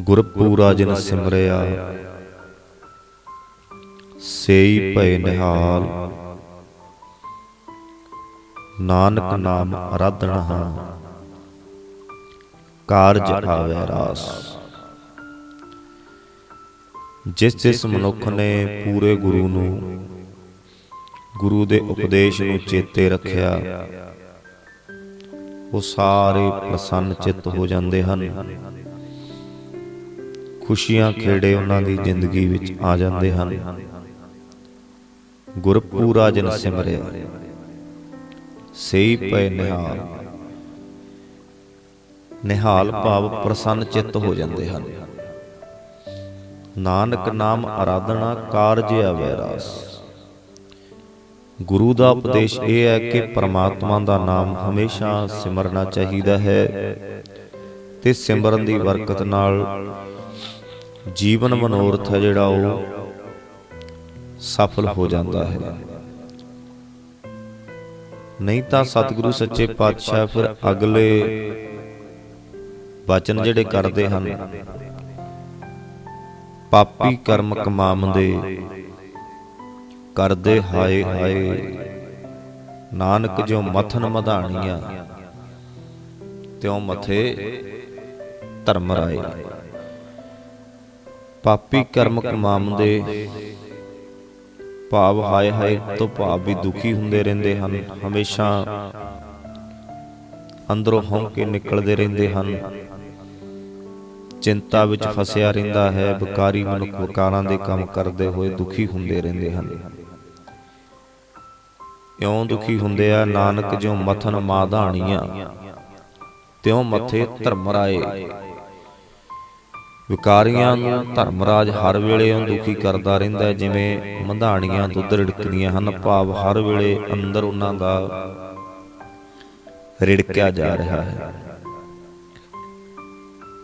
ਗੁਰਪੂਰਾ ਜਿਨ ਸਿਮਰਿਆ, ਸੇਈ ਭਏ ਨਿਹਾਲ। ਨਾਨਕ ਨਾਮ ਅਰਾਧਣਾ ਕਾਰਜ ਆਵੇ ਰਾਸ। ਜਿਸ ਜਿਸ ਮਨੁੱਖ ਨੇ ਪੂਰੇ ਗੁਰੂ ਨੂੰ, ਗੁਰੂ ਦੇ ਉਪਦੇਸ਼ ਨੂੰ ਚੇਤੇ ਰੱਖਿਆ, ਉਹ ਸਾਰੇ ਪ੍ਰਸੰਨ ਚਿੱਤ ਹੋ ਜਾਂਦੇ ਹਨ। ਖੁਸ਼ੀਆਂ ਖੇੜੇ ਉਹਨਾਂ ਦੀ ਜ਼ਿੰਦਗੀ ਵਿੱਚ ਆ ਜਾਂਦੇ ਹਨ। ਗੁਰਪੂਰਾ ਜਨ ਸਿਮਰਿਆ ਸਈ ਪਏ ਨਿਹਾਲ। ਨਿਹਾਲ। ਭਾਵ ਪ੍ਰਸੰਨ ਚਿੱਤ ਹੋ ਜਾਂਦੇ ਹਨ। ਨਾਨਕ ਨਾਮ ਆਰਾਧਨਾ ਕਾਰਜ ਆਵੇ ਰਾਸ। ਗੁਰੂ ਦਾ ਉਪਦੇਸ਼ ਇਹ ਹੈ ਕਿ ਪਰਮਾਤਮਾ ਦਾ ਨਾਮ ਹਮੇਸ਼ਾ ਸਿਮਰਨਾ ਚਾਹੀਦਾ ਹੈ ਤੇ ਸਿਮਰਨ ਦੀ ਬਰਕਤ ਨਾਲ ਜੀਵਨ ਮਨੋਰਥ ਹੈ ਜਿਹੜਾ ਉਹ ਸਫਲ ਹੋ ਜਾਂਦਾ ਹੈ। ਨਹੀਂ ਤਾਂ ਸਤਿਗੁਰੂ ਸੱਚੇ ਪਾਤਸ਼ਾਹ ਫਿਰ ਅਗਲੇ ਵਚਨ ਜਿਹੜੇ ਕਰਦੇ ਹਨ, ਪਾਪੀ ਕਰਮ ਕਮਾਉਂਦੇ ਕਰਦੇ ਹਾਏ ਹਾਏ। ਨਾਨਕ ਜੋ ਮਥਨ ਮਧਾਣੀਆਂ, ਤਿਉ ਮਥੇ ਧਰਮ ਰਾਏ। ਪਾਪੀ ਕਰਮ ਕਮਾਉਂਦੇ। ਭਾਵ ਹਾਏ ਹਾਏ ਤੋਂ ਭਾਵ ਵੀ ਦੁਖੀ ਹੁੰਦੇ ਰਹਿੰਦੇ ਹਨ। ਹਮੇਸ਼ਾ ਅੰਦਰੋਂ ਹਉ ਕੇ ਨਿਕਲਦੇ ਰਹਿੰਦੇ ਹਨ। ਚਿੰਤਾ ਵਿੱਚ ਫਸਿਆ ਰਹਿੰਦਾ ਹੈ। ਵਿਕਾਰੀ ਮਨੁੱਖ ਵਿਕਾਰਾਂ ਦੇ ਕੰਮ ਕਰਦੇ ਹੋਏ ਦੁਖੀ ਹੁੰਦੇ ਰਹਿੰਦੇ ਹਨ। ਇਉਂ ਦੁਖੀ ਹੁੰਦੇ ਆ ਨਾਨਕ ਜੋ ਮਥਨ ਮਾਧਾਣੀਆਂ ਤਿਉ ਮੱਥੇ ਧਰਮ ਰਾਏ ਵਿਕਾਰੀਆਂ ਨੂੰ ਧਰਮਰਾਜ ਹਰ ਵੇਲੇ ਉਹ ਦੁਖੀ ਕਰਦਾ ਰਹਿੰਦਾ ਹੈ, ਜਿਵੇਂ ਮਧਾਣੀਆਂ ਦੁੱਧ ਰਿੜਕਦੀਆਂ ਹਨ, ਭਾਵ ਹਰ ਵੇਲੇ ਅੰਦਰ ਉਹਨਾਂ ਦਾ ਰਿੜਕਿਆ ਜਾ ਰਿਹਾ ਹੈ।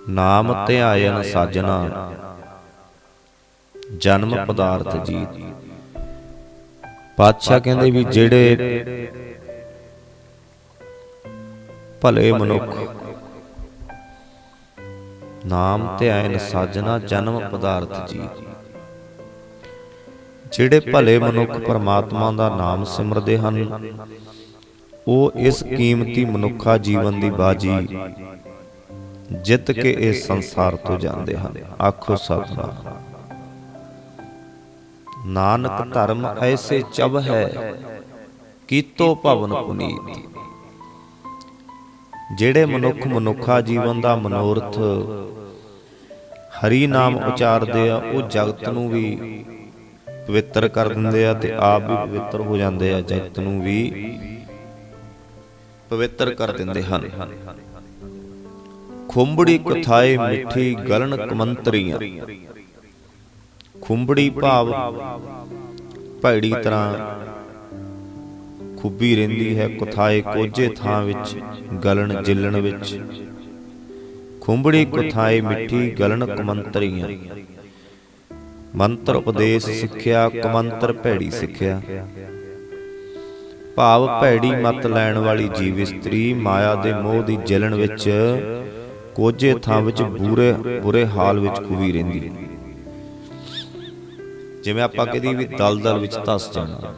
ਨਾਮ ਧਿਆਇਨ ਸਾਜਣਾ ਜਨਮ ਪਦਾਰਥ ਜੀਤ। ਪਾਤਸ਼ਾਹ ਕਹਿੰਦੇ ਵੀ ਜਿਹੜੇ ਭਲੇ ਮਨੁੱਖ ਨਾਮ ਧਿਆਇਨ ਸਾਜਣਾ ਜਨਮ ਪਦਾਰਥ ਜੀ। ਜਿਹੜੇ ਭਲੇ ਮਨੁੱਖ ਪਰਮਾਤਮਾ ਦਾ ਨਾਮ ਸਿਮਰਦੇ ਹਨ ਉਹ ਇਸ ਕੀਮਤੀ ਮਨੁੱਖਾ ਜੀਵਨ ਦੀ ਬਾਜੀ। ਜਿੱਤ ਕੇ ਇਸ ਸੰਸਾਰ ਤੋਂ ਜਾਂਦੇ ਹਨ। ਆਖੋ ਸਤਨਾਮ। ਨਾਨਕ ਧਰਮ ਐਸੇ ਚਬ ਹੈ ਕੀਤੋ ਭਵਨ ਪੁਨੀਤ। ਜਿਹੜੇ ਮਨੁੱਖ ਮਨੁੱਖਾ ਜੀਵਨ ਦਾ ਮਨੋਰਥ ਹਰੀ ਨਾਮ ਉਚਾਰਦੇ ਆ, ਉਹ ਜਗਤ ਨੂੰ ਵੀ ਪਵਿੱਤਰ ਕਰ ਦਿੰਦੇ ਆ ਤੇ ਆਪ ਵੀ ਪਵਿੱਤਰ ਹੋ ਜਾਂਦੇ ਆ, ਜਗਤ ਨੂੰ ਵੀ ਪਵਿੱਤਰ ਕਰ ਦਿੰਦੇ ਹਨ। ਖੁੰਬੜੀ ਕਥਾਏ ਮਿੱਠੀ ਗਲਨ ਕਮੰਤਰੀਆਂ। ਖੁੰਬੜੀ ਭਾਵ ਭੈੜੀ ਤਰ੍ਹਾਂ ਖੁੱਬੀ ਰਹਿੰਦੀ ਹੈ ਕੁਥਾਏ ਕੋਝੇ ਥਾਂ ਵਿੱਚ, ਗਲਣ ਜਿੱਲਣ ਵਿੱਚ। ਖੁੰਬੜੀ ਕੁਥਾਏ ਮਿੱਠੀ ਗਲਣ ਕਮੰਤਰੀਆਂ। ਮੰਤਰ ਉਪਦੇਸ਼ ਸਿੱਖਿਆ, ਕਮੰਤਰ ਭੈੜੀ ਸਿੱਖਿਆ। ਭਾਵ ਭੈੜੀ ਮਤ ਲੈਣ ਵਾਲੀ ਜੀਵ ਇਸਤਰੀ ਮਾਇਆ ਦੇ ਮੋਹ ਦੀ ਜਲਣ ਵਿੱਚ, ਕੋਝੇ ਥਾਂ ਵਿੱਚ ਬੁਰੇ ਬੁਰੇ ਹਾਲ ਵਿੱਚ ਖੁਬੀ ਰਹਿੰਦੀ। ਜਿਵੇਂ ਆਪਾਂ ਕਦੀ ਵੀ ਦਲਦਲ ਵਿੱਚ ਧਸ ਜਾਣਾ।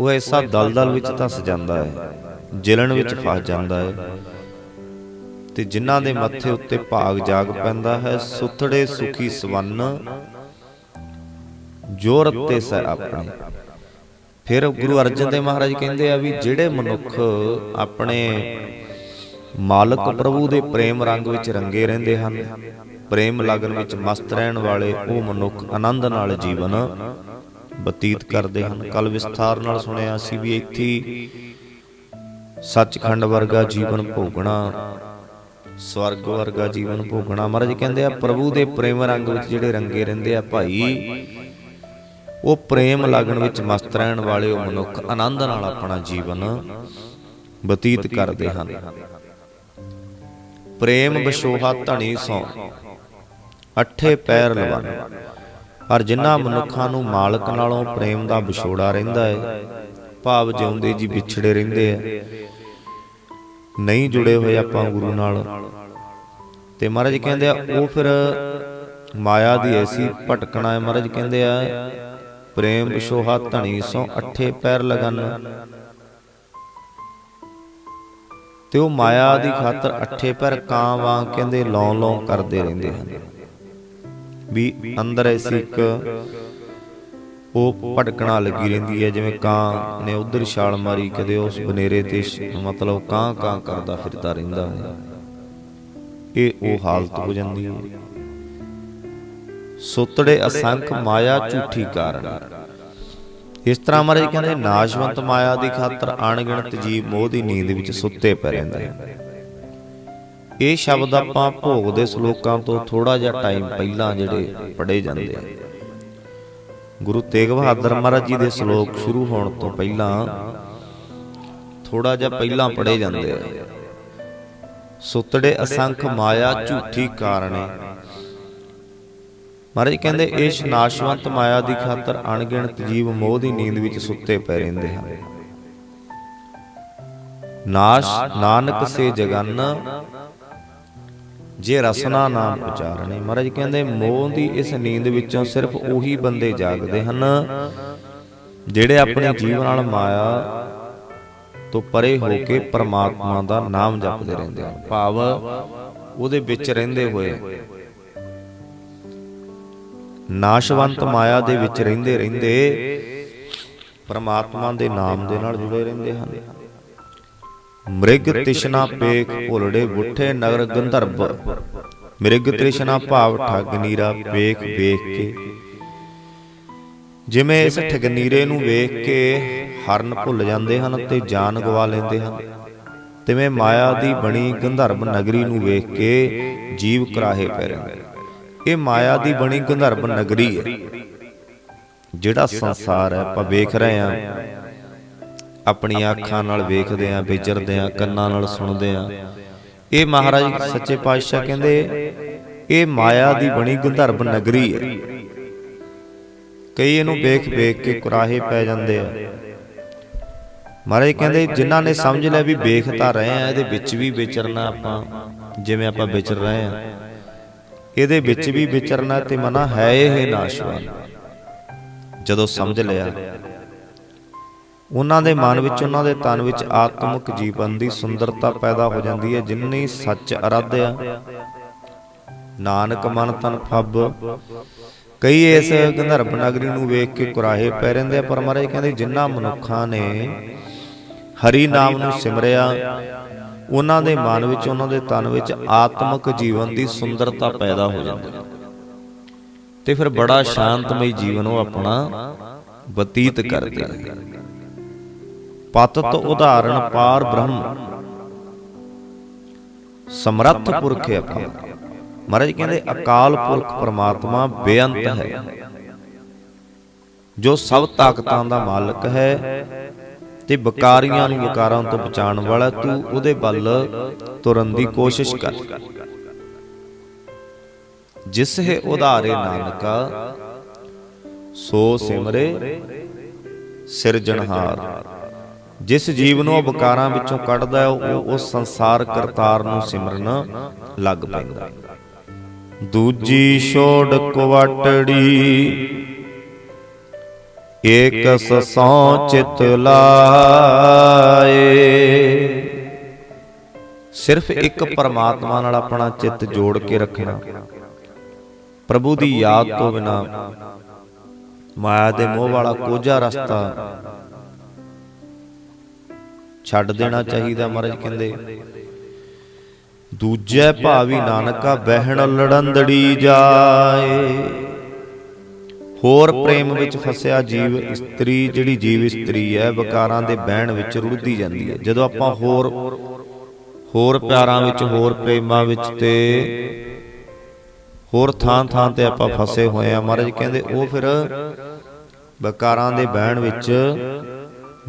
ਉਹ ਐਸਾ ਦਲਦਲ ਵਿੱਚ ਧਸ ਜਾਂਦਾ ਹੈ ਜਿਲਣ ਵਿੱਚ ਫਸ ਜਾਂਦਾ ਹੈ। ਤੇ ਜਿਨ੍ਹਾਂ ਦੇ ਮੱਥੇ ਉੱਤੇ ਭਾਗ ਜਾਗ ਪੈਂਦਾ ਹੈ ਸੁਥੜੇ ਸੁਖੀ ਸਵੰਨ ਜੋ ਰੱਤੇ ਸੈ ਆਪਣੇ। ਫਿਰ ਗੁਰੂ ਅਰਜਨ ਦੇਵ ਮਹਾਰਾਜ ਕਹਿੰਦੇ ਆ ਵੀ ਜਿਹੜੇ ਮਨੁੱਖ ਆਪਣੇ ਮਾਲਕ ਪ੍ਰਭੂ ਦੇ ਪ੍ਰੇਮ ਰੰਗ ਵਿੱਚ ਰੰਗੇ ਰਹਿੰਦੇ ਹਨ। ਪ੍ਰੇਮ ਲਗਨ ਵਿੱਚ ਮਸਤ ਰਹਿਣ ਵਾਲੇ ਉਹ ਮਨੁੱਖ ਆਨੰਦ ਨਾਲ ਜੀਵਨ। ਬਤੀਤ ਕਰਦੇ ਹਨ। ਕਲ ਵਿਸਥਾਰ ਨਾਲ ਸੁਣਿਆ ਸੀ ਵੀ ਇੱਥੇ ਸੱਚਖੰਡ ਵਰਗਾ ਜੀਵਨ ਭੋਗਣਾ ਸਵਰਗ ਵਰਗਾ ਜੀਵਨ ਭੋਗਣਾ। ਮਹਾਰਾਜ ਕਹਿੰਦੇ ਆ ਪ੍ਰਭੂ ਦੇ ਪ੍ਰੇਮ ਰੰਗ ਵਿੱਚ ਜਿਹੜੇ ਰੰਗੇ ਰਹਿੰਦੇ ਆ ਭਾਈ ਉਹ ਪ੍ਰੇਮ ਲਗਨ ਵਿੱਚ ਮਸਤ ਰਹਿਣ ਵਾਲੇ ਉਹ ਮਨੁੱਖ ਆਨੰਦ ਨਾਲ ਆਪਣਾ ਜੀਵਨ ਬਤੀਤ ਕਰਦੇ ਹਨ। ਪ੍ਰੇਮ ਵਿਸ਼ੋਹਾ ਧਣੀ ਸੋ ਅੱਠੇ ਪੈਰ ਲਵਨ ਪਰ ਜਿਨ੍ਹਾਂ ਮਨੁੱਖਾਂ ਨੂੰ ਮਾਲਕ ਨਾਲੋਂ ਪ੍ਰੇਮ ਦਾ ਵਿਛੋੜਾ ਰਹਿੰਦਾ ਹੈ। ਭਾਵ ਜਿਉਂਦੇ ਜੀ ਵਿਛੜੇ ਰਹਿੰਦੇ ਆ। ਨਹੀਂ ਜੁੜੇ ਹੋਏ ਆਪਾਂ ਗੁਰੂ ਨਾਲ। ਤੇ ਮਹਾਰਾਜ ਕਹਿੰਦੇ ਆ ਉਹ ਫਿਰ ਮਾਇਆ ਦੀ ਐਸੀ ਭਟਕਣਾ ਹੈ। ਮਹਾਰਾਜ ਕਹਿੰਦੇ ਆ ਪ੍ਰੇਮ ਵਿਸ਼ੋਹਾ ਧਣੀ ਸੋ ਅੱਠੇ ਪੈਰ ਲਗਨ। ਤੇ ਉਹ ਮਾਇਆ ਦੀ ਖਾਤਰ ਅੱਠੇ ਪੈਰ ਕਾਂ ਵਾਂਗ ਕਹਿੰਦੇ ਲੌਂ ਲੌਂ ਕਰਦੇ ਰਹਿੰਦੇ ਹਨ। ਵੀ ਅੰਦਰ ਐਸੀ ਇੱਕ ਉਹ ਭਟਕਣਾ ਲੱਗੀ ਰਹਿੰਦੀ ਹੈ, ਜਿਵੇਂ ਕਾਂ ਨੇ ਉਧਰ ਛਾਲ ਮਾਰੀ, ਕਦੇ ਉਸ ਬਨੇਰੇ ਤੇ ਮਤਲਬ ਕਾਂ ਕਾਂ ਕਰਦਾ ਫਿਰਦਾ ਰਹਿੰਦਾ ਹੈ। ਇਹ ਉਹ ਹਾਲਤ ਹੋ ਜਾਂਦੀ ਹੈ। ਸੁਤੜੇ ਅਸੰਖ ਮਾਇਆ ਝੂਠੀ ਕਾਰਨ। ਇਸ ਤਰ੍ਹਾਂ ਮਹਾਰਾਜ ਕਹਿੰਦੇ, ਨਾਸ਼ਵੰਤ ਮਾਇਆ ਦੀ ਖਾਤਰ ਅਣਗਿਣਤ ਜੀਵ ਮੋਹ ਦੀ ਨੀਂਦ ਵਿੱਚ ਸੁੱਤੇ ਪਏ ਰਹਿੰਦੇ ਹਨ। ਇਹ ਸ਼ਬਦ ਆਪਾਂ ਭੋਗ ਦੇ ਸ਼ਲੋਕਾਂ ਤੋਂ ਥੋੜਾ ਜਿਹਾ ਟਾਈਮ ਪਹਿਲਾਂ ਜਿਹੜੇ ਪੜ੍ਹੇ ਜਾਂਦੇ ਆ। ਗੁਰੂ ਤੇਗ ਬਹਾਦਰ ਮਹਾਰਾਜ ਜੀ ਦੇ ਸ਼ਲੋਕ ਸ਼ੁਰੂ ਹੋਣ ਤੋਂ ਪਹਿਲਾਂ ਥੋੜਾ ਜਿਹਾ ਪਹਿਲਾਂ ਪੜ੍ਹੇ ਜਾਂਦੇ ਆ। ਸੁਤੜੇ ਅਸੰਖ ਮਾਇਆ ਝੂਠੀ ਕਾਰਣੇ। ਮਹਾਰਾਜ ਕਹਿੰਦੇ, ਇਸ ਨਾਸ਼ਵੰਤ ਮਾਇਆ ਦੀ ਖਾਤਰ ਅਣਗਿਣਤ ਜੀਵ ਮੋਹ ਦੀ ਨੀਂਦ ਵਿੱਚ ਸੁੱਤੇ ਪਏ ਰਹਿੰਦੇ ਹਨ। ਨਾਸ਼, ਨਾਨਕ ਸੇ ਜਗਨ ਜੇ ਰਸਨਾ ਨਾਮ ਉਚਾਰਣੇ ਮਹਾਰਾਜ ਕਹਿੰਦੇ ਮੋਹ ਦੀ ਇਸ ਨੀਂਦ ਵਿੱਚੋਂ ਸਿਰਫ ਉਹੀ ਬੰਦੇ ਜਾਗਦੇ ਹਨ ਜਿਹੜੇ ਆਪਣੇ ਜੀਵਨ ਨਾਲ ਮਾਇਆ ਤੋਂ ਪਰੇ ਹੋ ਕੇ ਪ੍ਰਮਾਤਮਾ ਦਾ ਨਾਮ ਜਪਦੇ ਰਹਿੰਦੇ ਹਨ। ਭਾਵ ਉਹਦੇ ਵਿੱਚ ਰਹਿੰਦੇ ਹੋਏ। ਨਾਸ਼ਵੰਤ ਮਾਇਆ ਦੇ ਵਿੱਚ ਰਹਿੰਦੇ ਰਹਿੰਦੇ ਪ੍ਰਮਾਤਮਾ ਦੇ ਨਾਮ ਦੇ ਨਾਲ ਜੁੜੇ ਰਹਿੰਦੇ ਹਨ। ਮ੍ਰਿਗ ਤ੍ਰਿਸ਼ਨਾ ਪੇਖ ਭੁਲੜੇ ਬੁੱਠੇ ਨਗਰ ਗੰਧਰਬ। ਮ੍ਰਿਗ ਤ੍ਰਿਸ਼ਨਾ ਭਾਵ ਠੱਗ ਨੀਰਾ ਪੇਖ ਵੇਖ ਕੇ। ਜਿਵੇਂ ਇਸ ਠਗਨੀਰੇ ਨੂੰ ਵੇਖ ਕੇ ਹਰਨ ਭੁੱਲ ਜਾਂਦੇ ਹਨ ਤੇ ਜਾਨ ਗਵਾ ਲੈਂਦੇ ਹਨ। ਤਿਵੇਂ ਮਾਇਆ ਦੀ ਬਣੀ ਗੰਧਰਬ ਨਗਰੀ ਨੂੰ ਵੇਖ ਕੇ ਜੀਵ ਕਰਾਹੇ ਪੈ ਰਹਿੰਦੇ ਇਹ ਮਾਇਆ ਦੀ ਬਣੀ ਗੰਧਰਬ ਨਗਰੀ ਹੈ। ਜਿਹੜਾ ਸੰਸਾਰ ਹੈ ਆਪਾਂ ਵੇਖ ਰਹੇ ਹਾਂ। ਆਪਣੀਆਂ ਅੱਖਾਂ ਨਾਲ ਵੇਖਦੇ ਆਂ ਵਿਚਰਦੇ ਆਂ ਕੰਨਾਂ ਨਾਲ ਸੁਣਦੇ ਆਂ। ਇਹ ਮਹਾਰਾਜ ਸੱਚੇ ਪਾਤਸ਼ਾਹ ਕਹਿੰਦੇ ਇਹ ਮਾਇਆ ਦੀ ਬਣੀ ਗੰਧਰਬ ਨਗਰੀ ਹੈ। ਕਈ ਇਹਨੂੰ ਵੇਖ ਵੇਖ ਕੇ ਕੁਰਾਹੇ ਪੈ ਜਾਂਦੇ ਆ। ਮਹਾਰਾਜ ਕਹਿੰਦੇ ਜਿਨ੍ਹਾਂ ਨੇ ਸਮਝ ਲਿਆ ਵੀ ਵੇਖ ਤਾਂ ਰਹੇ ਆ ਇਹਦੇ ਵਿੱਚ ਵੀ ਵਿਚਰਨਾ ਆਪਾਂ ਜਿਵੇਂ ਆਪਾਂ ਵਿਚਰ ਰਹੇ ਆ। ਇਹਦੇ ਵਿੱਚ ਵੀ ਵਿਚਰਨਾ ਤੇ ਮਨਾ ਹੈ ਇਹ ਨਾਸ਼ਵਾਨ। ਜਦੋਂ ਸਮਝ ਲਿਆ। ਉਹਨਾਂ ਦੇ ਮਨ ਵਿੱਚ ਉਹਨਾਂ ਦੇ ਤਨ ਵਿੱਚ ਆਤਮਿਕ ਜੀਵਨ ਦੀ ਸੁੰਦਰਤਾ ਪੈਦਾ ਹੋ ਜਾਂਦੀ ਹੈ ਜਿਨਨੀ ਸੱਚ ਅਰਾਧਿਆ। ਨਾਨਕ ਮਨ ਤਨ ਫੱਬ। ਕਈ ਇਸ ਗੰਧਰਬ ਨਗਰੀ ਨੂੰ ਵੇਖ ਕੇ ਕੁਰਾਹੇ ਪੈ ਰਹਿੰਦੇ ਆ ਪਰ ਮਹਾਰਾਜ ਕਹਿੰਦੇ ਜਿਨ੍ਹਾਂ ਮਨੁੱਖਾਂ ਨੇ ਹਰੀ ਨਾਮ ਨੂੰ ਸਿਮਰਿਆ ਉਹਨਾਂ ਦੇ ਮਨ ਵਿੱਚ ਉਹਨਾਂ ਦੇ ਤਨ ਵਿੱਚ ਆਤਮਿਕ ਜੀਵਨ ਦੀ ਸੁੰਦਰਤਾ ਪੈਦਾ ਹੋ ਜਾਂਦੀ ਹੈ। ਤੇ ਫਿਰ ਬੜਾ ਸ਼ਾਂਤਮਈ ਜੀਵਨ ਉਹ ਆਪਣਾ ਬਤੀਤ ਕਰਦੇ ਆ। ਪਤਤ ਉਦਾਹਰਣ ਪਾਰ ਬ੍ਰਹਮ। ਸਮਰੱਥ ਪੁਰਖ ਹੈ ਅਪਾਰ ਮਹਾਰਾਜ ਕਹਿੰਦੇ ਅਕਾਲ ਪੁਰਖ ਪ੍ਰਮਾਤਮਾ ਬੇਅੰਤ ਹੈ। ਜੋ ਸਭ ਤਾਕਤਾਂ ਦਾ ਮਾਲਕ ਹੈ ਤੇ ਬਕਾਰੀਆਂ ਨੂੰ ਵਿਕਾਰਾਂ ਤੋਂ ਬਚਾਉਣ ਵਾਲਾ ਤੂੰ ਉਹਦੇ ਵੱਲ ਤੁਰਨ ਦੀ ਕੋਸ਼ਿਸ਼ ਕਰ। ਜਿਸ ਹੈ ਉਧਾਰੇ ਨਾਨਕਾ ਸੋ ਸਿਮਰੇ ਸਿਰਜਣਹਾਰ। ਜਿਸ ਜੀਵ ਨੂੰ ਉਹ ਵਿਕਾਰਾਂ ਵਿੱਚੋਂ ਕੱਢਦਾ ਹੈ, ਉਹ ਉਸ ਸੰਸਾਰ ਕਰਤਾਰ ਨੂੰ ਸਿਮਰਨ ਲੱਗ ਪੈਂਦਾ ਦੂਜੀ ਛੋੜ ਕੁਵਟੜੀ ਏਕ ਸਸੋਂ ਚਿਤ ਲਾਏ। ਸਿਰਫ ਇੱਕ ਪਰਮਾਤਮਾ ਨਾਲ ਆਪਣਾ ਚਿੱਤ ਜੋੜ ਕੇ ਰੱਖਣਾ, ਪ੍ਰਭੂ ਦੀ ਯਾਦ ਤੋਂ ਬਿਨਾ, ਮਾਇਆ ਦੇ ਮੋਹ ਵਾਲਾ ਕੋਝਾ ਰਸਤਾ ਛੱਡ ਦੇਣਾ ਚਾਹੀਦਾ ਮਹਾਰਾਜ ਕਹਿੰਦੇ। ਦੂਜੇ ਭਾਵੀ ਨਾਨਕਾ ਬਹਿਣ ਲੜੰਦੜੀ ਜਾਏ। ਹੋਰ ਪ੍ਰੇਮ ਵਿੱਚ ਫਸਿਆ ਜੀਵ ਇਸਤਰੀ ਜਿਹੜੀ ਜੀਵ ਇਸਤਰੀ ਹੈ ਵਿਕਾਰਾਂ ਦੇ ਬਹਿਣ ਵਿੱਚ ਰੁੜਦੀ ਜਾਂਦੀ ਹੈ। ਜਦੋਂ ਆਪਾਂ ਹੋਰ ਹੋਰ ਪਿਆਰਾਂ ਵਿੱਚ ਹੋਰ ਪ੍ਰੇਮਾਂ ਵਿੱਚ ਤੇ ਹੋਰ ਥਾਂ ਥਾਂ ਤੇ ਆਪਾਂ ਫਸੇ ਹੋਏ ਆ ਮਹਾਰਾਜ ਕਹਿੰਦੇ ਉਹ ਫਿਰ ਵਿਕਾਰਾਂ ਦੇ ਬਹਿਣ ਵਿੱਚ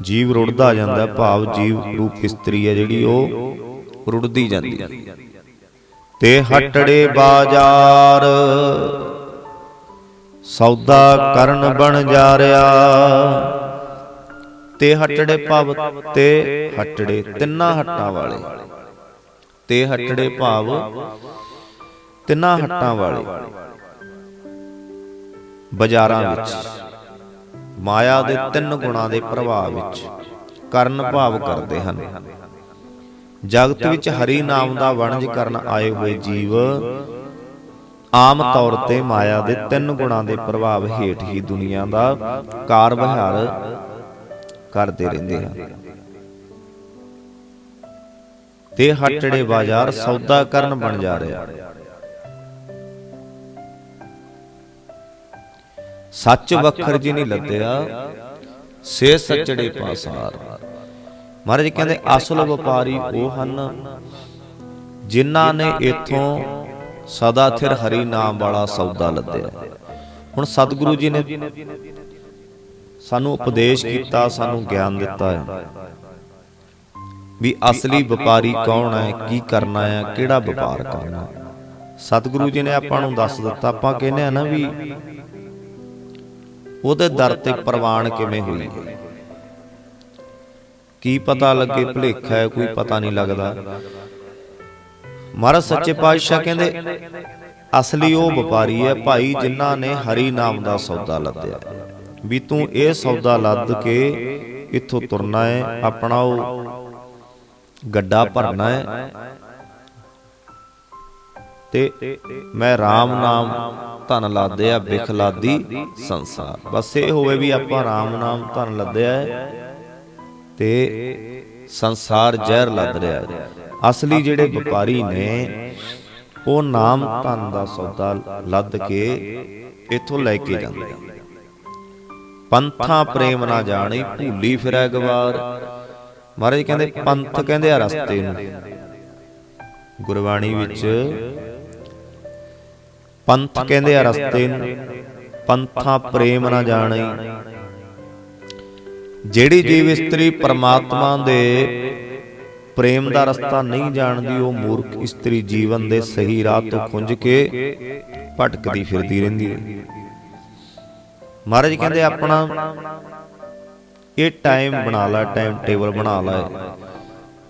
ਜੀਵ ਰੁੜਦਾ ਜਾਂਦਾ, ਭਾਵ ਜੀਵ ਰੂਪ ਇਸਤਰੀ ਹੈ ਜਿਹੜੀ ਉਹ ਰੁੜਦੀ ਜਾਂਦੀ ਹੈ। ਤੇ ਹਟੜੇ ਬਾਜ਼ਾਰ, ਸੌਦਾ ਕਰਨ ਬਣ ਜਾ ਰਿਆ ਤੇ ਹਟੜੇ ਭਾਵ ਤੇ ਹਟੜੇ, ਤਿੰਨਾਂ ਹੱਟਾਂ ਵਾਲੇ। ਤੇ ਹਟੜੇ ਭਾਵ, ਤਿੰਨਾਂ ਹੱਟਾਂ ਵਾਲੇ। ਬਾਜ਼ਾਰਾਂ ਵਿੱਚ। ਮਾਇਆ ਦੇ ਤਿੰਨ ਗੁਣਾਂ ਦੇ ਪ੍ਰਭਾਵ ਵਿੱਚ ਕਰਨ ਭਾਵ ਕਰਦੇ ਹਨ। ਜਗਤ ਵਿੱਚ ਹਰੀ ਨਾਮ ਦਾ ਵਣਜ ਕਰਨ ਆਏ ਹੋਏ ਜੀਵ ਆਮ ਤੌਰ ਤੇ ਮਾਇਆ ਦੇ ਤਿੰਨ ਗੁਣਾਂ ਦੇ ਪ੍ਰਭਾਵ ਹੇਠ ਹੀ ਦੁਨੀਆ ਦਾ ਕਾਰ ਵਿਹਾਰ ਕਰਦੇ ਰਹਿੰਦੇ ਹਨ। ਤੇ ਹੱਟੜੇ ਬਾਜ਼ਾਰ ਸੌਦਾ ਕਰਨ ਬਣ ਜਾ ਰਿਹਾ। ਸੱਚ ਵਖਰ ਜੀ ਨਹੀਂ ਲੱਦਿਆ ਸੇ ਸੱਚੜੇ ਪਾਸਾਰ। ਮਹਾਰਾਜ ਕਹਿੰਦੇ ਅਸਲ ਵਪਾਰੀ ਉਹ ਹਨ ਜਿਨ੍ਹਾਂ ਨੇ ਇਥੋਂ ਸਦਾ ਥਿਰ ਹਰੀ ਨਾਮ ਵਾਲਾ ਸੌਦਾ ਲੱਦਿਆ। ਹੁਣ ਸਤਿਗੁਰੂ ਜੀ ਨੇ ਸਾਨੂੰ ਉਪਦੇਸ਼ ਕੀਤਾ ਸਾਨੂੰ ਗਿਆਨ ਦਿੱਤਾ ਹੈ। ਵੀ ਅਸਲੀ ਵਪਾਰੀ ਕੌਣ ਹੈ ਕੀ ਕਰਨਾ ਹੈ ਕਿਹੜਾ ਵਪਾਰ ਕਰਨਾ ਸਤਿਗੁਰੂ ਜੀ ਨੇ ਆਪਾਂ ਨੂੰ ਦੱਸ ਦਿੱਤਾ ਆਪਾਂ ਕਹਿੰਦੇ ਆ ਨਾ ਵੀ ਉਹਦੇ ਦਰ ਤੇ ਪ੍ਰਵਾਨ ਕਿਵੇਂ ਹੋਈ? ਕੀ ਪਤਾ ਲੱਗੇ ਭੁਲੇਖਾ ਹੈ ਕੋਈ ਪਤਾ ਨਹੀਂ ਲੱਗਦਾ। ਮਹਾਰਾਜ ਸੱਚੇ ਪਾਤਸ਼ਾਹ ਕਹਿੰਦੇ ਅਸਲੀ ਉਹ ਵਪਾਰੀ ਹੈ ਭਾਈ ਜਿਨ੍ਹਾਂ ਨੇ ਹਰੀ ਨਾਮ ਦਾ ਸੌਦਾ ਲੱਦਿਆ। ਵੀ ਤੂੰ ਇਹ ਸੌਦਾ ਲੱਦ ਕੇ ਇੱਥੋਂ ਤੁਰਨਾ ਹੈ ਆਪਣਾ ਉਹ ਗੱਡਾ ਭਰਨਾ ਹੈ। ਤੇ ਮੈਂ RAM ਨਾਮ ਧਨ ਲਾਦਿਆ ਬਿਖ ਲਾਦੀ ਸੰਸਾਰ। ਬਸ ਇਹ ਹੋਵੇ ਵੀ ਆਪਾਂ RAM ਨਾਮ ਧਨ ਲੱਦਿਆ ਤੇ ਸੰਸਾਰ ਜ਼ਹਿਰ ਲੱਦ ਰਿਹਾ ਅਸਲੀ ਜਿਹੜੇ ਵਪਾਰੀ ਨੇ, ਉਹ ਨਾਮ ਧਨ ਦਾ ਸੌਦਾ ਲੱਦ ਕੇ ਇਥੋਂ ਲੈ ਕੇ ਜਾਂਦੇ ਪੰਥਾਂ ਪ੍ਰੇਮ ਨਾ ਜਾਣੀ, ਭੂਲੀ ਫਿਰੈ ਗਵਾਰ। ਮਹਾਰਾਜ ਕਹਿੰਦੇ, ਪੰਥ ਕਹਿੰਦੇ ਆ ਰਸਤੇ ਨੂੰ। ਗੁਰਬਾਣੀ ਵਿੱਚ ਪੰਥ ਕਹਿੰਦੇ ਆ ਰਸਤੇ ਨੂੰ ਪੰਥਾਂ ਪ੍ਰੇਮ ਨਾ ਜਾਣੀ। ਜਿਹੜੀ ਜੀਵ ਇਸਤਰੀ ਪਰਮਾਤਮਾ ਦੇ ਪ੍ਰੇਮ ਦਾ ਰਸਤਾ ਨਹੀਂ ਜਾਣਦੀ ਉਹ ਮੂਰਖ ਇਸਤਰੀ ਜੀਵਨ ਦੇ ਸਹੀ ਰਾਹ ਤੋਂ ਖੁੰਝ ਕੇ ਭਟਕਦੀ ਫਿਰਦੀ ਰਹਿੰਦੀ ਹੈ। ਮਹਾਰਾਜ ਕਹਿੰਦੇ ਆਪਣਾ ਇਹ ਟਾਈਮ ਬਣਾ ਲੈ ਟਾਈਮ ਟੇਬਲ ਬਣਾ ਲੈ।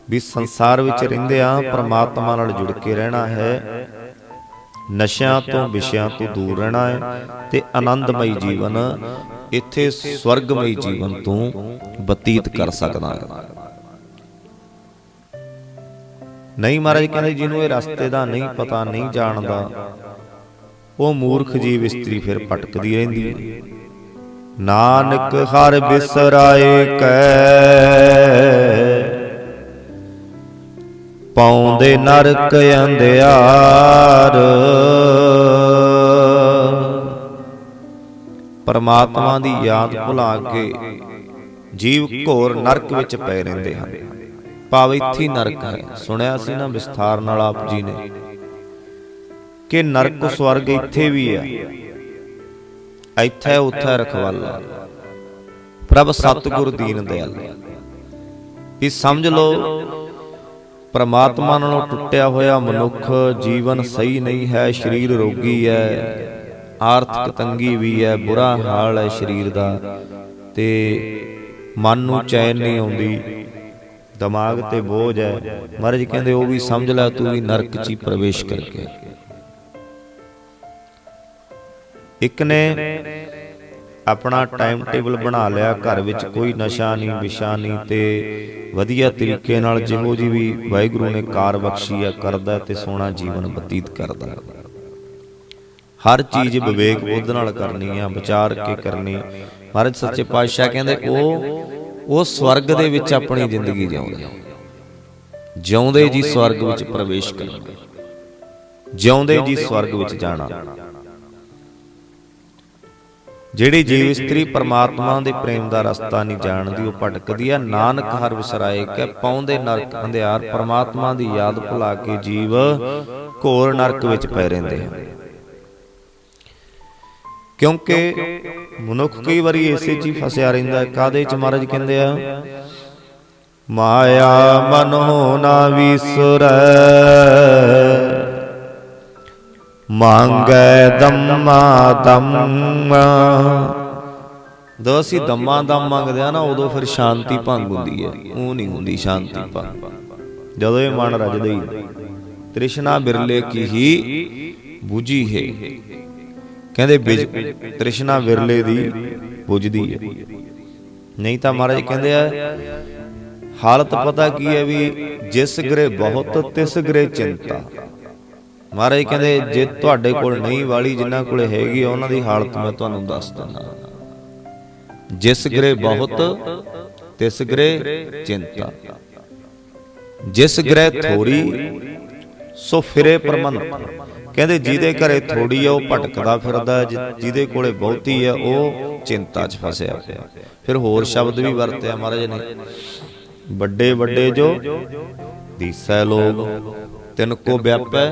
ਵੀ ਸੰਸਾਰ ਵਿੱਚ ਰਹਿੰਦੇ ਆ ਪ੍ਰਮਾਤਮਾ ਨਾਲ ਜੁੜ ਕੇ ਰਹਿਣਾ ਹੈ। ਨਸ਼ਿਆਂ ਤੋਂ ਵਿਸ਼ਿਆਂ ਤੋਂ ਦੂਰ ਰਹਿਣਾ ਹੈ ਤੇ ਆਨੰਦਮਈ ਜੀਵਨ ਇੱਥੇ ਸਵਰਗਮਈ ਜੀਵਨ ਤੋਂ ਬਤੀਤ ਕਰ ਸਕਦਾ ਹੈ। ਨਹੀਂ ਮਹਾਰਾਜ ਕਹਿੰਦੇ ਜਿਹਨੂੰ ਇਹ ਰਸਤੇ ਦਾ ਨਹੀਂ ਪਤਾ, ਨਹੀਂ ਜਾਣਦਾ, ਉਹ ਮੂਰਖ ਜੀਵ ਇਸਤਰੀ ਫਿਰ ਭਟਕਦੀ ਰਹਿੰਦੀ ਹੈ। ਨਾਨਕ ਹਰ ਬਿਸਰਾਏ ਕੈ ਪਾਉਂਦੇ ਨਰਕ ਅੰਧਿਆਰ। ਪਰਮਾਤਮਾ ਦੀ ਯਾਦ ਭੁਲਾ ਕੇ ਜੀਵ ਘੋਰ ਨਰਕ ਵਿੱਚ ਪਏ ਰਹਿੰਦੇ ਹਨ। ਭਾਵ ਇੱਥੇ ਨਰਕ ਹੈ। ਸੁਣਿਆ ਸੀ ਨਾ ਵਿਸਥਾਰ ਨਾਲ ਆਪ ਜੀ ਨੇ ਕਿ ਨਰਕ ਸਵਰਗ ਇੱਥੇ ਵੀ ਹੈ। ਇੱਥੇ ਉੱਥੇ ਰਖਵਾਲਾ। ਪ੍ਰਭ ਸਤਿਗੁਰ ਦੀਨ ਦਿਆਲ। ਵੀ ਸਮਝ ਲਓ ਪ੍ਰਮਾਤਮਾ ਨਾਲੋਂ ਟੁੱਟਿਆ ਹੋਇਆ ਮਨੁੱਖ ਜੀਵਨ ਸਹੀ ਨਹੀਂ ਹੈ ਸਰੀਰ ਰੋਗੀ ਹੈ ਆਰਥਿਕ ਤੰਗੀ ਵੀ ਹੈ ਬੁਰਾ ਹਾਲ ਹੈ ਸਰੀਰ ਦਾ। ਤੇ ਮਨ ਨੂੰ ਚੈਨ ਨਹੀਂ ਆਉਂਦੀ ਦਿਮਾਗ ਤੇ ਬੋਝ ਹੈ। ਮਹਾਰਾਜ ਕਹਿੰਦੇ ਉਹ ਵੀ ਸਮਝ ਲੈ ਤੂੰ ਵੀ ਨਰਕ 'ਚ ਹੀ ਪ੍ਰਵੇਸ਼ ਕਰਕੇ। ਇੱਕ ਨੇ ਆਪਣਾ ਟਾਈਮ ਟੇਬਲ ਬਣਾ ਲਿਆ ਘਰ ਵਿੱਚ ਕੋਈ ਨਸ਼ਾ ਨਹੀਂ ਵਿਸ਼ਾ ਨਹੀਂ ਤੇ ਵਧੀਆ ਤਰੀਕੇ ਨਾਲ ਜਿਹੋ ਜੀ ਵੀ ਵਾਹਿਗੁਰੂ ਨੇ ਕਾਰ ਬਖਸ਼ੀ ਆ ਕਰਦਾ ਤੇ ਸੋਹਣਾ ਜੀਵਨ ਬਤੀਤ ਕਰਦਾ। ਹਰ ਚੀਜ਼ ਵਿਵੇਕ ਬੁੱਧ ਨਾਲ ਕਰਨੀ ਆ ਵਿਚਾਰ ਕੇ ਕਰਨੀ। ਮਹਾਰਾਜ ਸੱਚੇ ਪਾਤਸ਼ਾਹ ਕਹਿੰਦੇ ਉਹ ਉਹ ਸਵਰਗ ਦੇ ਵਿੱਚ ਆਪਣੀ ਜ਼ਿੰਦਗੀ ਜਿਉਂਦੇ। ਜਿਉਂਦੇ। ਜੀ ਸਵਰਗ ਵਿੱਚ ਪ੍ਰਵੇਸ਼ ਕਰਨਗੇ ਜਿਉਂਦੇ ਜੀ ਸਵਰਗ ਵਿੱਚ ਜਾਣਾ। ਜਿਹੜੀ ਜੀਵ ਇਸਤਰੀ ਪਰਮਾਤਮਾ ਦੇ ਪ੍ਰੇਮ ਦਾ ਰਸਤਾ ਨਹੀਂ ਜਾਣਦੀ, ਉਹ ਭਟਕਦੀ ਆ। ਨਾਨਕ ਹਰ ਵਿਸਰਾਏ ਕਿ ਪਾਉਂਦੇ ਨਰਕ ਅੰਧਿਆਰ ਪਰਮਾਤਮਾ ਦੀ ਯਾਦ ਭੁਲਾ ਕੇ ਜੀਵ ਘੋਰ ਨਰਕ ਵਿੱਚ ਪੈ ਰਹਿੰਦੇ ਹਨ ਕਿਉਂਕਿ ਮਨੁੱਖ ਕਈ ਵਾਰੀ ਇਸੇ ਚ ਹੀ ਫਸਿਆ ਰਹਿੰਦਾ ਹੈ। ਕਾਦੇ ਚ ਮਹਾਰਾਜ ਕਹਿੰਦੇ ਆ? ਮਾਇਆ ਮਨੋ ਨਾ ਵਿਸਰੈ। ਮੰਗੈ ਦੰਮਾ ਦੰਮਾ ਜਦੋਂ ਅਸੀਂ ਦੰਮਾ ਦਮ ਮੰਗਦੇ ਆ ਨਾ ਉਦੋਂ ਫਿਰ ਸ਼ਾਂਤੀ ਭੰਗ ਹੁੰਦੀ ਹੈ। ਉਹ ਨਹੀਂ ਹੁੰਦੀ ਸ਼ਾਂਤੀ ਭੰਗ। ਜਦੋਂ ਇਹ ਮਨ ਰਜਦਾ ਹੀ ਤ੍ਰਿਸ਼ਨਾ ਬਿਰਲੇ ਕੀ ਹੀ 부ਜੀ ਹੈ। ਕਹਿੰਦੇ ਤ੍ਰਿਸ਼ਨਾ ਬਿਰਲੇ ਦੀ 부ਜਦੀ ਹੈ। ਨਹੀਂ ਤਾਂ ਮਹਾਰਾਜ ਕਹਿੰਦੇ ਆ ਹਾਲਤ ਪਤਾ ਕੀ ਹੈ ਵੀ ਜਿਸ ਗਰੇ ਬਹੁਤ ਤਿਸ ਗਰੇ ਚਿੰਤਾ। ਮਹਾਰਾਜ ਕਹਿੰਦੇ ਜੇ ਤੁਹਾਡੇ ਕੋਲ ਨਹੀਂ ਵਾਲੀ ਜਿਨ੍ਹਾਂ ਕੋਲੇ ਹੈਗੀ ਉਹਨਾਂ ਦੀ ਹਾਲਤ ਮੈਂ ਤੁਹਾਨੂੰ ਦੱਸ ਦਿੰਦਾ। ਜਿਸ ਗਰੇ ਬਹੁਤ ਤਿਸ ਗਰੇ ਚਿੰਤਾ। ਜਿਸ ਗ੍ਰਹਿ ਥੋੜੀ ਸੋ ਫਿਰੇ ਪਰਮੰਤ ਕਹਿੰਦੇ ਜਿਹਦੇ ਘਰੇ ਥੋੜੀ ਆ ਉਹ ਭਟਕਦਾ ਫਿਰਦਾ ਜਿਹਦੇ ਕੋਲੇ ਬਹੁਤੀ ਆ ਉਹ ਚਿੰਤਾ 'ਚ ਫਸਿਆ ਪਿਆ। ਫਿਰ ਹੋਰ ਸ਼ਬਦ ਵੀ ਵਰਤਿਆ ਮਹਾਰਾਜ ਨੇ। ਵੱਡੇ ਵੱਡੇ ਜੋ ਦੀਸੈ ਲੋਗ ਤਿੰਨ ਕੋ ਵਿਆਪੈ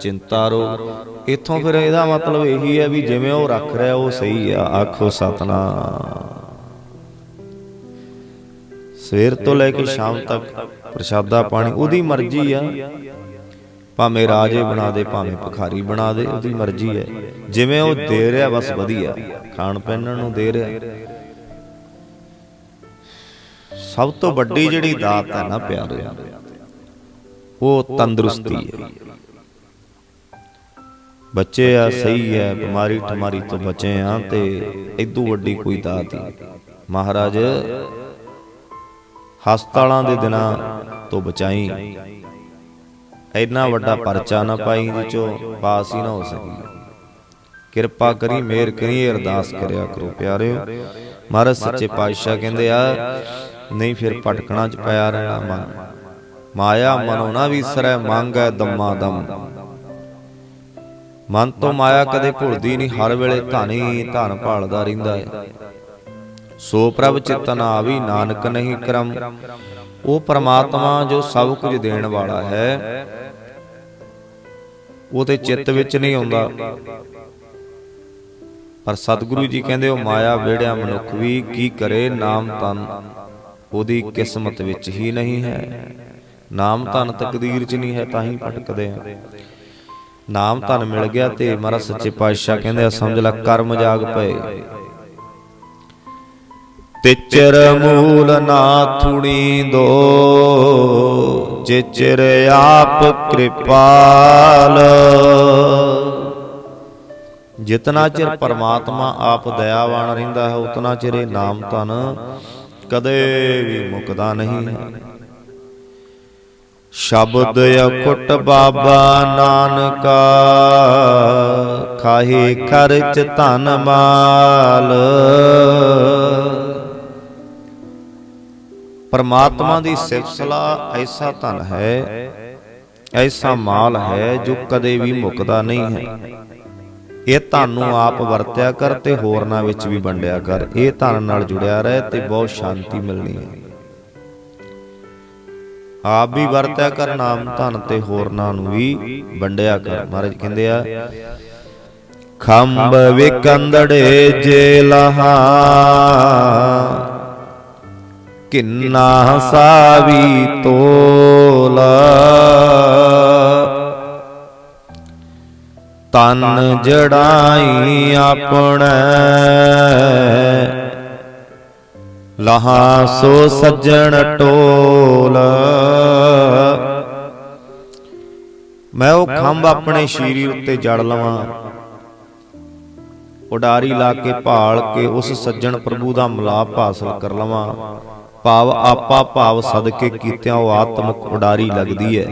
ਚਿੰਤਾ ਰੋਗ ਇਥੋਂ ਫਿਰ ਇਹਦਾ ਮਤਲਬ ਇਹੀ ਹੈ ਵੀ ਜਿਵੇਂ ਉਹ ਰੱਖ ਰਿਹਾ ਉਹ ਸਹੀ ਆ। ਆਖੋ ਸਤਨਾਮ। ਸਵੇਰ ਤੋਂ ਲੈ ਕੇ ਸ਼ਾਮ ਤੱਕ ਪ੍ਰਸ਼ਾਦਾ ਪਾਣੀ ਉਹਦੀ ਮਰਜ਼ੀ ਆ। ਭਾਵੇਂ ਰਾਜੇ ਬਣਾ ਦੇ ਭਾਵੇਂ ਭਿਖਾਰੀ ਬਣਾ ਦੇ ਉਹਦੀ ਮਰਜ਼ੀ ਹੈ। ਜਿਵੇਂ ਉਹ ਦੇ ਰਿਹਾ ਬਸ ਵਧੀਆ। ਖਾਣ ਪਹਿਨਣ ਨੂੰ ਦੇ ਰਿਹਾ। ਸਭ ਤੋਂ ਵੱਡੀ ਜਿਹੜੀ ਦਾਤ ਹੈ ਨਾ ਪਿਆਰਿਓ ਉਹ ਤੰਦਰੁਸਤੀ ਹੈ। ਬੱਚੇ ਆ, ਸਹੀ ਹੈ, ਬਿਮਾਰੀ ਠਮਾਰੀ ਤੋਂ ਬਚੇ ਆ ਤੇ ਇਦੋਂ ਵੱਡੀ ਕੋਈ ਦਾਤ ਨਹੀਂ। ਮਹਾਰਾਜ, ਹਸਪਤਾਲਾਂ ਦੇ ਦਿਨਾਂ ਤੋਂ ਬਚਾਈ। ਇੰਨਾ ਵੱਡਾ ਪਰਚਾ ਨਾ ਪਾਈ ਜੀ ਚੋਂ, ਪਾਸ ਹੀ ਨਾ ਹੋ ਸਕੀ। ਕਿਰਪਾ ਕਰੀ ਮੇਰ ਕਰੀ, ਅਰਦਾਸ ਕਰਿਆ ਕਰੋ ਪਿਆਰਿਓ। ਮਹਾਰਾਜ, ਸੱਚੇ ਪਾਤਸ਼ਾਹ ਕਹਿੰਦੇ ਆ, ਨਹੀਂ ਫਿਰ ਭਟਕਣਾ ਚ ਪਿਆ ਰਹਿਣਾ ਮਨ। ਮਾਇਆ ਮਨੋ ਨਾ ਵਿਸਰੈ ਮੰਗੈ ਦਮਾ ਦਮ ਮਨ ਤੋਂ ਮਾਇਆ ਕਦੇ ਭੁੱਲਦੀ ਨਹੀਂ ਹਰ ਵੇਲੇ ਧਾਨੀ ਧਨ ਭਾਲਦਾ ਰਹਿੰਦਾ ਹੈ। ਸੋ ਪ੍ਰਭ ਚਿਤਨ ਆਵੀ ਨਾਨਕ ਨਹੀਂ ਕਰਮ। ਉਹ ਪਰਮਾਤਮਾ ਜੋ ਸਭ ਕੁਝ ਦੇਣ ਵਾਲਾ ਹੈ। ਉਹ ਤੇ ਚਿੱਤ ਵਿੱਚ ਨਹੀਂ ਆਉਂਦਾ। ਪਰ ਸਤਿਗੁਰੂ ਜੀ ਕਹਿੰਦੇ ਉਹ ਮਾਇਆ ਵਿੜਿਆ ਮਨੁੱਖ ਵੀ ਕੀ ਕਰੇ ਨਾਮ ਤਨ ਉਹਦੀ ਕਿਸਮਤ ਵਿੱਚ ਹੀ ਨਹੀਂ ਹੈ। ਨਾਮ ਧਨ ਤਕਦੀਰ 'ਚ ਨਹੀਂ ਹੈ ਤਾਂ ਹੀ ਭਟਕਦੇ ਆ ਨਾਮ ਧਨ ਮਿਲ ਗਿਆ ਤੇ ਮਹਾਰਾਜ ਸੱਚੇ ਪਾਤਸ਼ਾਹ ਕਹਿੰਦੇ ਆ, ਸਮਝ ਲੈ, ਕਰਮ ਜਾਗ ਪਏ। ਤਿਚਰ ਮੂਲ ਨਾਥੁਣੀ ਦੋ, ਜਿਚਰ ਆਪ ਕਿਰਪਾਲ। ਜਿਤਨਾ ਚਿਰ ਪਰਮਾਤਮਾ ਆਪ ਦਇਆਵਾਨ ਰਹਿੰਦਾ ਹੈ, ਉਤਨਾ ਚਿਰ ਇਹ ਨਾਮ ਧਨ ਕਦੇ ਵੀ ਮੁਕਦਾ ਨਹੀਂ। ਸ਼ਬਦ ਅਕੁੱਟ ਬਾਬਾ ਨਾਨਕਾ ਖਾਹੇ ਖਰਚ ਧਨ ਮਾਲ। ਪਰਮਾਤਮਾ ਦੀ ਸਿਫਤ ਸਲਾਹ ਐਸਾ ਧਨ ਹੈ ਐਸਾ ਮਾਲ ਹੈ ਜੋ ਕਦੇ ਵੀ ਮੁੱਕਦਾ ਨਹੀਂ ਹੈ। ਇਹ ਤੁਹਾਨੂੰ ਆਪ ਵਰਤਿਆ ਕਰ ਤੇ ਹੋਰਨਾਂ ਵਿੱਚ ਵੀ ਵੰਡਿਆ ਕਰ। ਇਹ ਧਨ ਨਾਲ ਜੁੜਿਆ ਰਹਿ ਤੇ ਬਹੁਤ ਸ਼ਾਂਤੀ ਮਿਲਣੀ ਹੈ। ਆਪ ਵੀ ਵਰਤਿਆ ਕਰ ਨਾਮ ਧਨ ਤੇ ਹੋਰਨਾਂ ਨੂੰ ਵੀ ਵੰਡਿਆ ਕਰ। ਮਹਾਰਾਜ ਕਹਿੰਦੇ ਆ ਖੰਭ ਵਿਕੰਦੜੇ ਜੇ ਲਹਾ। ਕਿੰਨਾ ਸਾਵੀ ਤੋਲ। ਤਨ ਜੜਾਈ ਆਪਣੇ। ਲਹਾ ਸੋ ਸੱਜਣ ਟੋਲ ਮੈਂ ਉਹ ਖੰਭ ਆਪਣੇ ਸ਼ੀਰੀ ਉੱਤੇ ਜੜ ਲਵਾਂ। ਉਡਾਰੀ ਲਾ ਕੇ ਭਾਲ ਕੇ ਉਸ ਸੱਜਣ ਪ੍ਰਭੂ ਦਾ ਮਲਾਪ ਹਾਸਲ ਕਰ ਲਵਾਂ। ਭਾਵ ਆਪਾ ਭਾਵ ਸਦਕੇ ਕੀਤਿਆਂ ਉਹ ਆਤਮਿਕ ਉਡਾਰੀ ਲੱਗਦੀ ਹੈ,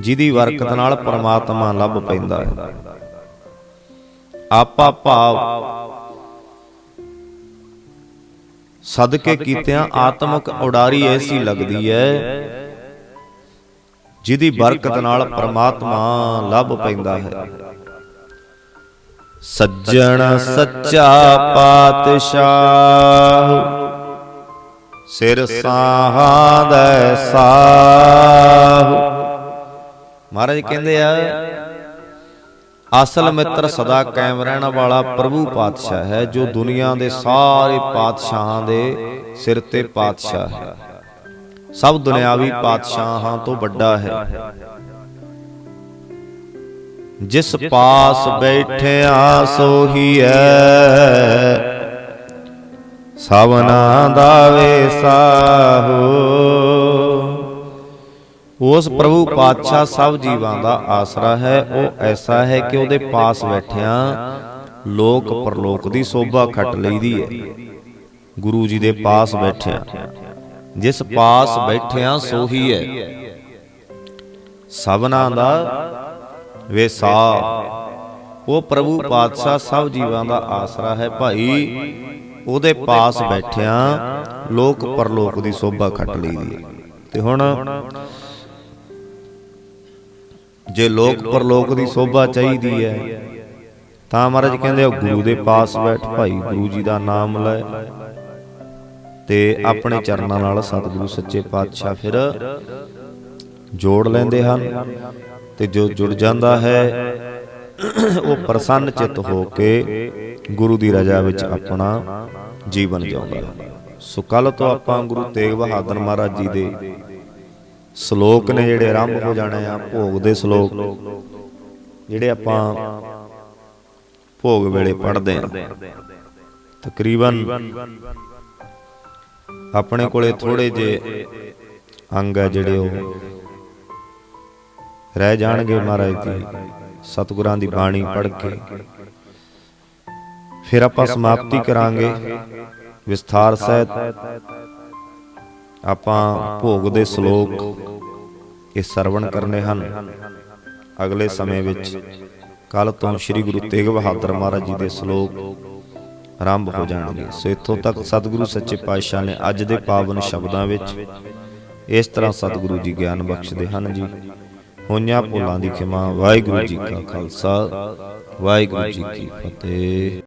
ਜਿਹਦੀ ਵਰਕਤ ਨਾਲ ਪਰਮਾਤਮਾ ਲੱਭ ਪੈਂਦਾ ਹੈ। ਆਪਾ ਭਾਵ ਸਦਕੇ ਕੀਤਿਆਂ ਆਤਮਿਕ ਉਡਾਰੀ ਐਸੀ ਲੱਗਦੀ ਹੈ ਜਿਹਦੀ ਬਰਕਤ ਨਾਲ ਪਰਮਾਤਮਾ ਲੱਭ ਪੈਂਦਾ ਹੈ। ਸੱਜਣ ਸੱਚਾ ਪਾਤਸ਼ਾਹ। ਸਿਰ ਸਾਹਾਂ ਦਾ ਸਾਹ ਮਹਾਰਾਜ ਕਹਿੰਦੇ ਆ ਅਸਲ ਮਿੱਤਰ ਸਦਾ ਕਾਇਮ ਰਹਿਣ ਵਾਲਾ ਪ੍ਰਭੂ ਪਾਤਸ਼ਾਹ ਹੈ, ਜੋ ਦੁਨੀਆ ਦੇ ਸਾਰੇ ਪਾਤਸ਼ਾਹਾਂ ਦੇ ਸਿਰ ਤੇ ਪਾਤਸ਼ਾਹ ਹੈ। ਸਭ ਦੁਨਿਆਵੀ ਪਾਤਸ਼ਾਹਾਂ ਤੋਂ ਵੱਡਾ ਹੈ। ਜਿਸ ਪਾਸ ਬੈਠਿਆ ਸੋਹੀ ਹੈ ਸਭਨਾ ਦਾ ਵੇ ਸਾਹੋ ਉਸ ਪ੍ਰਭੂ ਪਾਤਸ਼ਾਹ ਸਭ ਜੀਵਾਂ ਦਾ ਆਸਰਾ ਹੈ। ਉਹ ਐਸਾ ਹੈ ਕਿ ਉਹਦੇ ਪਾਸ ਬੈਠਿਆਂ ਲੋਕ ਪਰਲੋਕ ਦੀ ਸੋਭਾ ਖੱਟ ਲਈਦੀ ਹੈ। ਗੁਰੂ ਜੀ ਦੇ ਪਾਸ ਬੈਠਿਆਂ। ਜਿਸ ਪਾਸ ਬੈਠਿਆਂ ਸੋ ਹੀ। ਹੈ। ਸਭਨਾ ਦਾ ਵੇਸਾ। ਉਹ ਪ੍ਰਭੂ ਪਾਤਸ਼ਾਹ ਸਭ ਜੀਵਾਂ ਦਾ ਆਸਰਾ ਹੈ ਭਾਈ। ਉਹਦੇ ਪਾਸ ਬੈਠਿਆਂ ਲੋਕ ਪਰਲੋਕ ਦੀ ਸੋਭਾ ਖੱਟ ਲਈਦੀ ਹੈ। ਤੇ ਹੁਣ ਜੇ ਲੋਕ ਪਰਲੋਕ ਦੀ ਸੋਭਾ ਚਾਹੀਦੀ ਹੈ, ਤਾਂ ਮਹਾਰਾਜ ਕਹਿੰਦੇ ਆ, ਗੁਰੂ ਦੇ ਪਾਸ ਬੈਠ ਭਾਈ ਗੁਰੂ ਜੀ ਦਾ ਨਾਮ ਲੈ ਤੇ ਆਪਣੇ ਚਰਨਾਂ ਨਾਲ ਸਤਿਗੁਰੂ ਸੱਚੇ ਪਾਤਸ਼ਾਹ ਫਿਰ ਜੋੜ ਲੈਂਦੇ ਹਨ ਤੇ ਜੋ ਜੁੜ ਜਾਂਦਾ ਹੈ, ਉਹ ਪ੍ਰਸੰਨ ਚਿੱਤ ਹੋ ਕੇ ਗੁਰੂ ਦੀ ਰਜ਼ਾ ਵਿੱਚ ਆਪਣਾ ਜੀਵਨ ਜਿਉਂਦਾ ਹੈ। ਸੋ ਕੱਲ ਤੋਂ ਆਪਾਂ ਗੁਰੂ ਤੇਗ ਬਹਾਦਰ ਮਹਾਰਾਜ ਜੀ ਦੇ ਸ਼ਲੋਕ ਨੇ ਜਿਹੜੇ ਆਰੰਭ ਹੋ ਜਾਣੇ ਆ, ਭੋਗ ਦੇ ਸ਼ਲੋਕ। ਜਿਹੜੇ ਆਪਾਂ ਭੋਗ ਵੇਲੇ ਪੜ੍ਹਦੇ ਆ। ਤਕਰੀਬਨ ਆਪਣੇ ਕੋਲੇ ਥੋੜੇ ਜੇ ਅੰਗ ਆ ਜਿਹੜੇ ਉਹ। ਰਹਿ ਜਾਣਗੇ ਮਹਾਰਾਜ ਦੀ ਸਤਿਗੁਰਾਂ ਦੀ ਬਾਣੀ ਪੜ੍ਹ ਕੇ। ਫਿਰ ਆਪਾਂ ਸਮਾਪਤੀ ਕਰਾਂਗੇ। ਵਿਸਥਾਰ ਸਹਿਤ ਆਪਾਂ ਭੋਗ ਦੇ ਸ਼ਲੋਕ ਇਹ ਸਰਵਣ ਕਰਨੇ ਹਨ। ਅਗਲੇ ਸਮੇਂ ਵਿੱਚ ਕੱਲ ਤੋਂ ਸ੍ਰੀ ਗੁਰੂ ਤੇਗ ਬਹਾਦਰ ਮਹਾਰਾਜ ਜੀ ਦੇ ਸ਼ਲੋਕ ਆਰੰਭ ਹੋ ਜਾਣਗੇ। ਸੋ ਇੱਥੋਂ ਤੱਕ ਸਤਿਗੁਰੂ ਸੱਚੇ ਪਾਤਸ਼ਾਹ ਨੇ ਅੱਜ ਦੇ ਪਾਵਨ ਸ਼ਬਦਾਂ ਵਿੱਚ ਇਸ ਤਰ੍ਹਾਂ ਸਤਿਗੁਰੂ ਜੀ ਗਿਆਨ ਬਖਸ਼ਦੇ ਹਨ ਜੀ। ਹੋਈਆਂ ਭੁੱਲਾਂ ਦੀ ਖਿਮਾ। ਵਾਹਿਗੁਰੂ ਜੀ ਕਾ ਖਾਲਸਾ। ਵਾਹਿਗੁਰੂ ਜੀ ਕੀ ਫਤਿਹ।